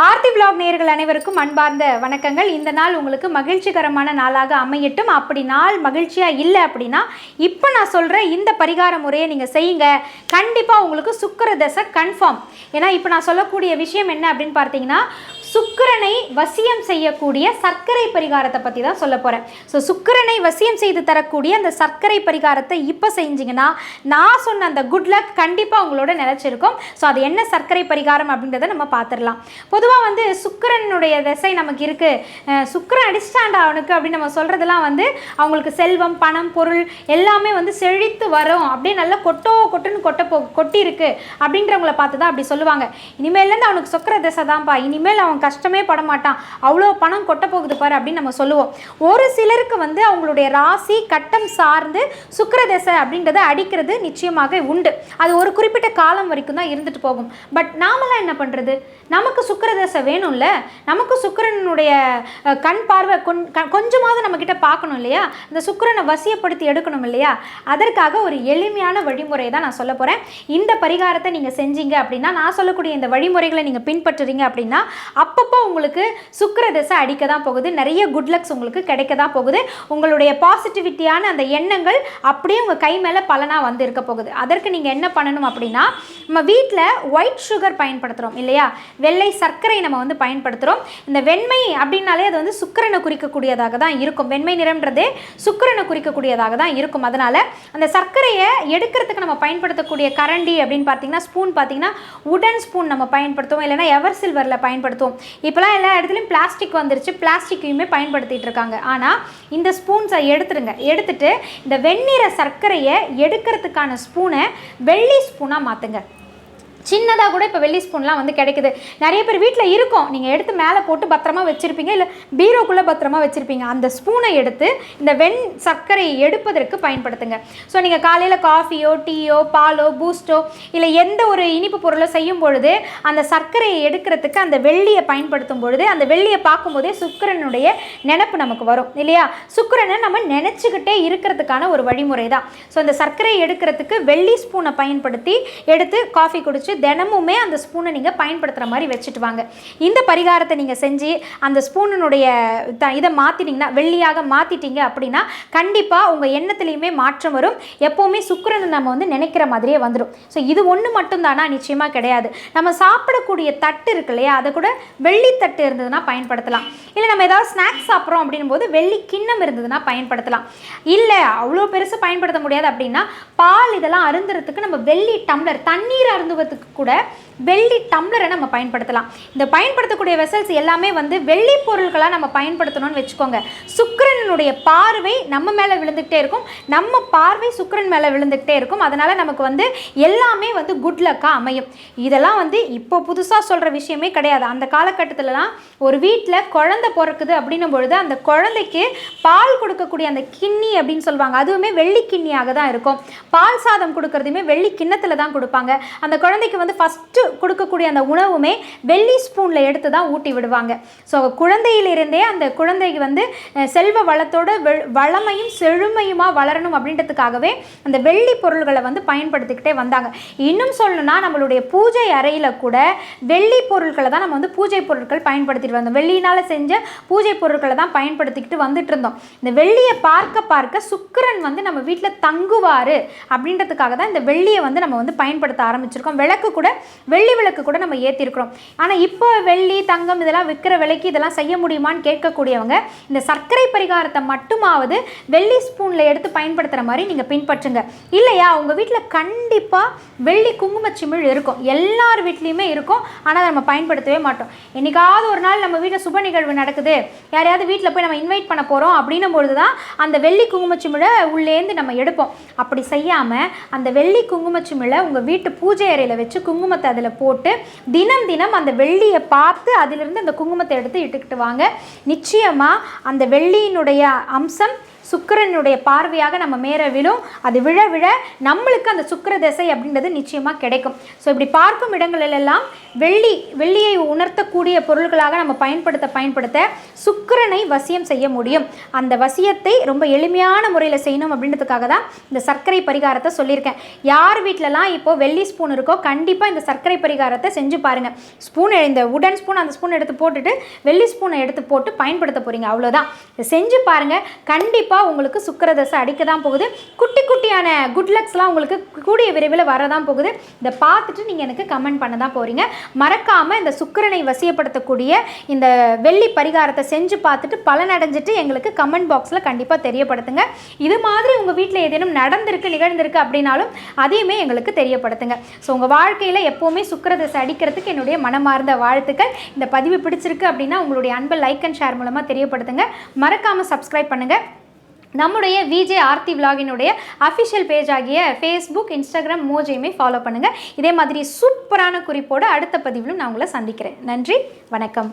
Aarthi black நேயர்கள் அனைவருக்கும் அன்பார்ந்த வணக்கங்கள். இந்த நாள் உங்களுக்கு மகிழ்ச்சிகரமான நாளாக அமையட்டும். அப்படி நாள் மகிழ்ச்சியாக இல்லை அப்படின்னா இப்போ நான் சொல்கிற இந்த பரிகார முறையை நீங்கள் செய்யுங்க. கண்டிப்பாக உங்களுக்கு சுக்கர தசை கன்ஃபார்ம் ஏன்னா இப்போ நான் சொல்லக்கூடிய விஷயம் என்ன அப்படின்னு பார்த்தீங்கன்னா சுக்கிரனை வசியம் செய்யக்கூடிய சர்க்கரை பரிகாரத்தை பற்றி தான் சொல்ல போகிறேன் ஸோ சுக்கிரனை வசியம் செய்து தரக்கூடிய அந்த சர்க்கரை பரிகாரத்தை இப்போ செஞ்சிங்கன்னா நான் சொன்ன அந்த குட் லக் கண்டிப்பாக உங்களோட நிலச்சிருக்கும். ஸோ அது என்ன சர்க்கரை பரிகாரம் அப்படின்றத நம்ம பார்த்துடலாம் பொதுவாக வந்து சுக்கரனுடைய திசை நமக்கு இருக்குது சுக்கரன் அடிச்சிட்டாண்டா அவனுக்கு அப்படின்னு நம்ம சொல்கிறதெல்லாம் வந்து அவங்களுக்கு செல்வம் பணம் பொருள் எல்லாமே வந்து செழித்து வரும். அப்படியே நல்லா கொட்டோ கொட்டுன்னு கொட்ட போ கொட்டி இருக்கு அப்படின்றவங்கள பார்த்து தான் அப்படி சொல்லுவாங்க. இனிமேலேருந்து அவனுக்கு சுக்கர திசை தான்ப்பா. இனிமேல் அவன் கஷ்டமே பட மாட்டான் அவ்வளோ பணம் கொட்ட போகுது பாரு அப்படின்னு நம்ம சொல்லுவோம். ஒரு சிலருக்கு வந்து அவங்களுடைய ராசி கட்டம் சார்ந்து சுக்கரதசை அப்படின்றத அடிக்கிறது நிச்சயமாக உண்டு. அது ஒரு குறிப்பிட்ட காலம் வரைக்கும் தான் இருந்துட்டு போகும். பட் நாமெல்லாம் என்ன பண்ணுறது நமக்கு சுக்கரதசை வேணும்ல? நமக்கு சுக்கிரனுடைய கண் பார்வை க- கொஞ்சமாவது நம்மக்கிட்ட பார்க்கணும் இல்லையா? இந்த சுக்கரனை வசியப்படுத்தி எடுக்கணும் இல்லையா? அதற்காக ஒரு எளிமையான வழிமுறை தான் நான் சொல்ல போகிறேன் இந்த பரிகாரத்தை நீங்கள் செஞ்சீங்க அப்படின்னா நான் சொல்லக்கூடிய இந்த வழிமுறைகளை நீங்கள் பின்பற்றுறீங்க அப்படின்னா அப்பப்போ உங்களுக்கு சுக்கிர தசை அடிக்க தான் போகுது. நிறைய குட் லக்ஸ் உங்களுக்கு கிடைக்க தான் போகுது. உங்களுடைய பாசிட்டிவிட்டியான அந்த எண்ணங்கள் அப்படியே உங்கள் கை மேலே பலனாக வந்து இருக்க போகுது. அதற்கு நீங்கள் என்ன பண்ணணும் அப்படின்னா நம்ம வீட்டில் ஒயிட் சுகர் பயன்படுத்துகிறோம் இல்லையா? வெள்ளை சர்க்கரை நம்ம வந்து பயன்படுத்துகிறோம் இந்த வெண்மை அப்படின்னாலே அது வந்து சுக்கரனை குறிக்கக்கூடியதாக தான் இருக்கும். வெண்மை நிறம்ன்றது சுக்கிரனை குறிக்கக்கூடியதாக தான் இருக்கும். அதனால் அந்த சர்க்கரையை எடுக்கிறதுக்கு நம்ம பயன்படுத்தக்கூடிய கரண்டி அப்படின்னு பார்த்தீங்கன்னா ஸ்பூன் பார்த்தீங்கன்னா உடன் ஸ்பூன் நம்ம பயன்படுத்துவோம். இல்லைன்னா எவர் சில்வரில் பயன்படுத்துவோம். இப்போலாம் எல்லா இடத்துலையும் பிளாஸ்டிக் வந்துருச்சு. பிளாஸ்டிக்கையுமே பயன்படுத்திட்டு இருக்காங்க. ஆனால் இந்த ஸ்பூன்ஸை எடுத்துருங்க. எடுத்துட்டு இந்த வெந்நீர சர்க்கரையை எடுக்கிறதுக்கான ஸ்பூனை வெள்ளி ஸ்பூனாக மாற்றுங்க சின்னதாக கூட இப்போ வெள்ளி ஸ்பூன்லாம் வந்து கிடைக்குது. நிறைய பேர் வீட்டில் இருக்கும். நீங்கள் எடுத்து மேலே போட்டு பத்திரமா வச்சுருப்பீங்க இல்லை பீரோக்குள்ளே பத்திரமா வச்சுருப்பீங்க. அந்த ஸ்பூனை எடுத்து இந்த வெண் சர்க்கரையை எடுப்பதற்கு பயன்படுத்துங்க. ஸோ நீங்கள் காலையில் காஃபியோ டீயோ பாலோ பூஸ்டோ இல்லை எந்த ஒரு இனிப்பு பொருளோ செய்யும் பொழுது அந்த சர்க்கரையை எடுக்கிறதுக்கு அந்த வெள்ளியை பயன்படுத்தும் பொழுது அந்த வெள்ளியை பார்க்கும்போதே சுக்கரனுடைய நினப்பு நமக்கு வரும் இல்லையா? சுக்கரனை நம்ம நினச்சிக்கிட்டே இருக்கிறதுக்கான ஒரு வழிமுறை தான் ஸோ அந்த சர்க்கரையை எடுக்கிறதுக்கு வெள்ளி ஸ்பூனை பயன்படுத்தி எடுத்து காஃபி குடிச்சு தினமுமே அந்த ஸ்பூனை நீங்கள் பயன்படுத்துகிற மாதிரி வச்சுட்டு வாங்க. இந்த பரிகாரத்தை நீங்கள் செஞ்சு அந்த ஸ்பூனினுடைய த இதை மாற்றிட்டீங்கன்னா வெள்ளியாக மாற்றிட்டீங்க அப்படின்னா கண்டிப்பாக உங்கள் எண்ணத்துலேயுமே மாற்றம் வரும். எப்போவுமே சுக்கரனை நம்ம வந்து நினைக்கிற மாதிரியே வந்துடும் ஸோ இது ஒன்று மட்டும்தானா? நிச்சயமாக கிடையாது. நம்ம சாப்பிடக்கூடிய தட்டு இருக்கு இல்லையா? அதை கூட வெள்ளி தட்டு இருந்ததுன்னா பயன்படுத்தலாம். இல்லை நம்ம ஏதாவது ஸ்நாக்ஸ் சாப்பிட்றோம் அப்படின்னும் போது வெள்ளி கிண்ணம் இருந்ததுன்னா பயன்படுத்தலாம். இல்லை அவ்வளோ பெருசு பயன்படுத்த முடியாது அப்படின்னா பால் இதெல்லாம் அருந்துறதுக்கு நம்ம வெள்ளி டம்ளர் தண்ணீர் அருந்துவதுக்கு கூட வெள்ளி டம்ளரை நம்ம பயன்படுத்தலாம். இந்த பயன்படுத்தக்கூடிய வெசல்ஸ் எல்லாமே வந்து வெள்ளி பொருட்களாக நம்ம பயன்படுத்தணும்னு வச்சுக்கோங்க. சுக்கரனுடைய பார்வை நம்ம மேலே விழுந்துக்கிட்டே இருக்கும். நம்ம பார்வை சுக்கிரன் மேலே விழுந்துக்கிட்டே இருக்கும். அதனால் நமக்கு வந்து எல்லாமே வந்து குட் லக்காக அமையும். இதெல்லாம் வந்து இப்போ புதுசாக சொல்கிற விஷயமே கிடையாது. அந்த காலகட்டத்திலலாம் ஒரு வீட்டில் குழந்தை பிறக்குது அப்படின்னும் பொழுது அந்த குழந்தைக்கு பால் கொடுக்கக்கூடிய அந்த கிண்ணி அப்படின்னு சொல்லுவாங்க. அதுவுமே வெள்ளி கிண்ணியாக தான் இருக்கும். பால் சாதம் கொடுக்குறதுமே வெள்ளி கிண்ணத்தில் தான் கொடுப்பாங்க. அந்த குழந்தைக்கு வந்து ஃபஸ்ட்டு கொடுக்கக்கூடிய அந்த உணவுமே வெள்ளி ஸ்பூனில் எடுத்து தான் ஊட்டி விடுவாங்க. ஸோ குழந்தையிலிருந்தே அந்த குழந்தைக்கு வந்து செல்வ வளத்தோட வெ- வளமையும் செழுமையுமாக வளரணும் அப்படின்றதுக்காகவே அந்த வெள்ளி பொருள்களை வந்து பயன்படுத்திக்கிட்டே வந்தாங்க. இன்னும் சொல்லணும்னா நம்மளுடைய பூஜை அறையில் கூட வெள்ளி பொருட்களை தான் நம்ம வந்து பூஜை பொருட்கள் பயன்படுத்திட்டு வந்தோம். வெள்ளியினால் செஞ்ச பூஜை பொருட்களை தான் பயன்படுத்திக்கிட்டு வந்துட்டு இருந்தோம். இந்த வெள்ளியை பார்க்க பார்க்க சுக்கரன் வந்து நம்ம வீட்டில் தங்குவார் அப்படின்றதுக்காக தான் இந்த வெள்ளியை வந்து நம்ம வந்து பயன்படுத்த ஆரம்பிச்சிருக்கோம். விளக்கு கூட வெள்ளி விளக்கு கூட நம்ம ஏற்றிருக்கிறோம் ஆனால் இப்போ வெள்ளி தங்கம் இதெல்லாம் விற்கிற விலைக்கு இதெல்லாம் செய்ய முடியுமான்னு கேட்கக்கூடியவங்க இந்த சர்க்கரை பரிகாரத்தை மட்டுமாவது வெள்ளி ஸ்பூனில் எடுத்து பயன்படுத்துகிற மாதிரி நீங்கள் பின்பற்றுங்க. இல்லையா உங்கள் வீட்டில் கண்டிப்பாக வெள்ளி குங்குமச்சிமிழ் இருக்கும். எல்லார் வீட்லேயுமே இருக்கும். ஆனால் நம்ம பயன்படுத்தவே மாட்டோம். என்றைக்காவது ஒரு நாள் நம்ம வீட்டில் சுப நிகழ்வு நடக்குது. யாரையாவது வீட்டில் போய் நம்ம இன்வைட் பண்ண போகிறோம் அப்படின்னும் பொழுது தான் அந்த வெள்ளி குங்குமச்சிமிழை உள்ளேந்து நம்ம எடுப்போம். அப்படி செய்யாமல் அந்த வெள்ளி குங்குமச்சிமிழை உங்கள் வீட்டு பூஜை அறையில் வச்சு குங்குமத்தை அதில் போட்டு தினம் தினம் அந்த வெள்ளியை பார்த்து அதிலிருந்து அந்த குங்குமத்தை எடுத்து இட்டுக்கிட்டு வாங்க நிச்சயமாக அந்த வெள்ளியினுடைய அம்சம் சுக்கிரனுடைய பார்வையாக நம்ம மேற விழும். அது விழ விழ நம்மளுக்கு அந்த சுக்கிர திசை அப்படின்றது நிச்சயமாக கிடைக்கும். ஸோ இப்படி பார்க்கும் இடங்களிலெல்லாம் வெள்ளி வெள்ளியை உணர்த்தக்கூடிய பொருள்களாக நம்ம பயன்படுத்த பயன்படுத்த சுக்கரனை வசியம் செய்ய முடியும். அந்த வசியத்தை ரொம்ப எளிமையான முறையில் செய்யணும் அப்படின்றதுக்காக தான் இந்த சர்க்கரை பரிகாரத்தை சொல்லியிருக்கேன். யார் வீட்டிலலாம் இப்போ வெள்ளி ஸ்பூன் இருக்கோ கண் கண்டிப்பாக இந்த சர்க்கரை பரிகாரத்தை செஞ்சு பாருங்கள் ஸ்பூன் இந்த உடன் ஸ்பூன் அந்த ஸ்பூன் எடுத்து போட்டுட்டு வெள்ளி ஸ்பூனை எடுத்து போட்டு பயன்படுத்த போகிறீங்க அவ்வளோதான் இதை செஞ்சு பாருங்கள் கண்டிப்பாக உங்களுக்கு சுக்கரதசை அடிக்க தான் போகுது. குட்டி குட்டியான குட் லக்ஸ்லாம் உங்களுக்கு கூடிய விரைவில் வரதான் போகுது. இதை பார்த்துட்டு நீங்கள் எனக்கு கமெண்ட் பண்ண தான் போகிறீங்க மறக்காமல் இந்த சுக்கரனை வசியப்படுத்தக்கூடிய இந்த வெள்ளி பரிகாரத்தை செஞ்சு பார்த்துட்டு பலனடைஞ்சிட்டு எங்களுக்கு கமெண்ட் பாக்ஸில் கண்டிப்பாக தெரியப்படுத்துங்க. இது மாதிரி உங்கள் வீட்டில் ஏதேனும் நடந்திருக்கு நிகழ்ந்திருக்கு அப்படின்னாலும் அதையுமே எங்களுக்கு தெரியப்படுத்துங்க. ஸோ உங்கள் வாழ்க்கையில் எப்போவுமே சுக்கிரதசை அடிக்கிறதுக்கு என்னுடைய மனமார்ந்த வாழ்த்துக்கள். இந்த பதிவு பிடிச்சிருக்கு அப்படின்னா உங்களுடைய அன்பை லைக் அண்ட் ஷேர் மூலமாக தெரியப்படுத்துங்க. மறக்காமல் சப்ஸ்கிரைப் பண்ணுங்கள் நம்முடைய விஜே ஆர்த்தி விலாகினுடைய அஃபிஷியல் பேஜ் ஆகிய ஃபேஸ்புக் இன்ஸ்டாகிராம் மோஜையுமே ஃபாலோ பண்ணுங்கள் இதே மாதிரி சூப்பரான குறிப்போடு அடுத்த பதிவிலும் நான் உங்களை சந்திக்கிறேன். நன்றி வணக்கம்.